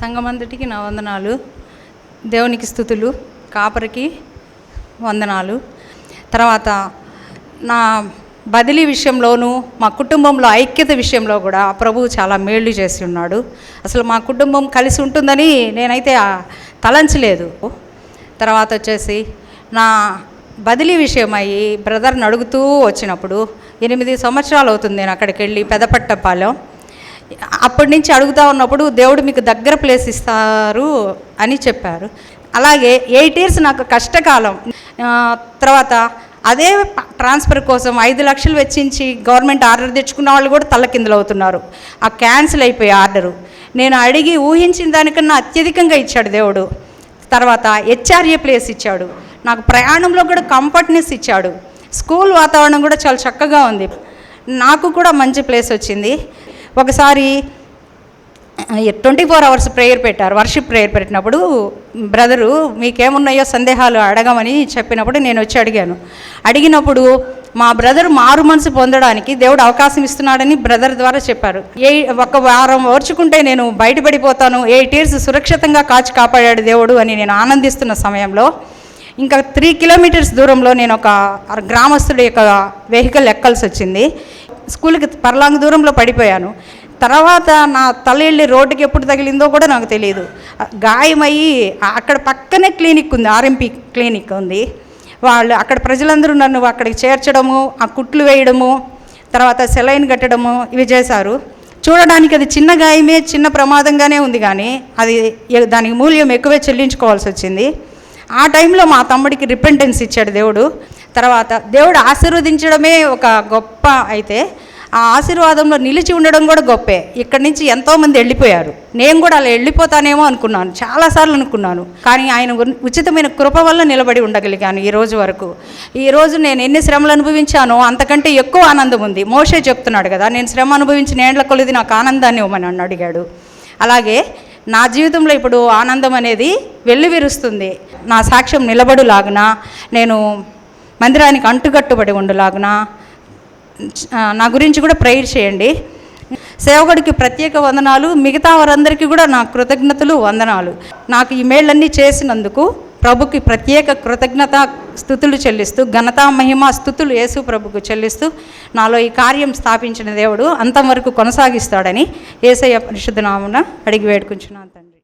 సంఘమంతటికి నా వందనాలు. దేవునికి స్థుతులు. కాపరికి వందనాలు. తర్వాత నా బదిలీ విషయంలోనూ మా కుటుంబంలో ఐక్యత విషయంలో కూడా ప్రభువు చాలా మేళ్ళు చేసి ఉన్నాడు. అసలు మా కుటుంబం కలిసి ఉంటుందని నేనైతే తలంచలేదు. తర్వాత వచ్చేసి నా బదిలీ విషయం బ్రదర్ని అడుగుతూ వచ్చినప్పుడు ఎనిమిది సంవత్సరాలు అవుతుంది నేను అక్కడికి వెళ్ళి పెదపట్టపాలెం. అప్పటి నుంచి అడుగుతా ఉన్నప్పుడు దేవుడు మీకు దగ్గర ప్లేస్ ఇస్తారు అని చెప్పారు. అలాగే ఎయిట్ ఇయర్స్ నాకు కష్టకాలం. తర్వాత అదే ట్రాన్స్ఫర్ కోసం ఐదు లక్షలు వెచ్చించి గవర్నమెంట్ ఆర్డర్ తెచ్చుకున్న వాళ్ళు కూడా తల్లకిందులు అవుతున్నారు. ఆ క్యాన్సిల్ అయిపోయి ఆర్డరు నేను అడిగి ఊహించిన దానికన్నా అత్యధికంగా ఇచ్చాడు దేవుడు. తర్వాత హెచ్ఆర్ఏ ప్లేస్ ఇచ్చాడు. నాకు ప్రయాణంలో కూడా కంఫర్ట్నెస్ ఇచ్చాడు. స్కూల్ వాతావరణం కూడా చాలా చక్కగా ఉంది. నాకు కూడా మంచి ప్లేస్ వచ్చింది. ఒకసారి ట్వంటీ ఫోర్ అవర్స్ ప్రేయర్ పెట్టారు వర్షిప్ ప్రేయర్ పెట్టినప్పుడు బ్రదరు మీకేమున్నాయో సందేహాలు అడగమని చెప్పినప్పుడు నేను వచ్చి అడిగాను. అడిగినప్పుడు మా బ్రదర్ మారు మనసు పొందడానికి దేవుడు అవకాశం ఇస్తున్నాడని బ్రదర్ ద్వారా చెప్పారు. ఏ ఒక వారం ఓర్చుకుంటే నేను బయటపడిపోతాను. ఎయిట్ ఇయర్స్ సురక్షితంగా కాచి కాపాడాడు దేవుడు అని నేను ఆనందిస్తున్న సమయంలో ఇంకా త్రీ కిలోమీటర్స్ దూరంలో నేను ఒక గ్రామస్తుడి యొక్క వెహికల్ ఎక్కాల్సి వచ్చింది. స్కూల్కి పర్లాంగ్ దూరంలో పడిపోయాను. తర్వాత నా తల వెళ్ళి రోడ్డుకి ఎప్పుడు తగిలిందో కూడా నాకు తెలియదు గాయమయ్యి అక్కడ పక్కనే క్లినిక్ ఉంది ఆర్ఎంపీ క్లినిక్ ఉంది. వాళ్ళు అక్కడ ప్రజలందరూ నన్ను అక్కడికి చేర్చడము ఆ కుట్లు వేయడము తర్వాత సెలైన్ కట్టడము ఇవి చేశారు. చూడడానికి అది చిన్న గాయమే చిన్న ప్రమాదంగానే ఉంది కానీ అది దానికి మూల్యం ఎక్కువే చెల్లించుకోవాల్సి వచ్చింది. ఆ టైంలో మా తమ్ముడికి రిపెంటెన్స్ ఇచ్చాడు దేవుడు. తర్వాత దేవుడు ఆశీర్వదించడమే ఒక గొప్ప అయితే ఆ ఆశీర్వాదంలో నిలిచి ఉండడం కూడా గొప్పే. ఇక్కడి నుంచి ఎంతోమంది వెళ్ళిపోయారు. నేను కూడా అలా వెళ్ళిపోతానేమో అనుకున్నాను. చాలాసార్లు అనుకున్నాను. కానీ ఆయన ఉచితమైన కృప వల్ల నిలబడి ఉండగలిగాను ఈ రోజు వరకు. ఈ రోజు నేను ఎన్ని శ్రమలు అనుభవించానో అంతకంటే ఎక్కువ ఆనందం ఉంది. మోషే చెప్తున్నాడు కదా నేను శ్రమ అనుభవించిన ఏండ్ల కొలిది నాకు ఆనందాన్ని ఇవ్వమని నన్ను అడిగాడు. అలాగే నా జీవితంలో ఇప్పుడు ఆనందం అనేది వెల్లివిరుస్తుంది. నా సాక్ష్యం నిలబడులాగున నేను మందిరానికి అంటుకట్టుబడి ఉండలాగున. నా గురించి కూడా ప్రేయర్ చేయండి. సేవకుడికి ప్రత్యేక వందనాలు మిగతా వారందరికీ కూడా నా కృతజ్ఞతలు వందనాలు. నాకు ఈ మేళ్ళన్నీ చేసినందుకు ప్రభుకి ప్రత్యేక కృతజ్ఞత స్థుతులు చెల్లిస్తూ ఘనత మహిమ స్థుతులు యేసు ప్రభుకు చెల్లిస్తూ నాలో ఈ కార్యం స్థాపించిన దేవుడు అంతం వరకు కొనసాగిస్తాడని ఏసయ్య పరిశుద్ధ నామున అడిగి వేడుకుంటున్నాను తండ్రి.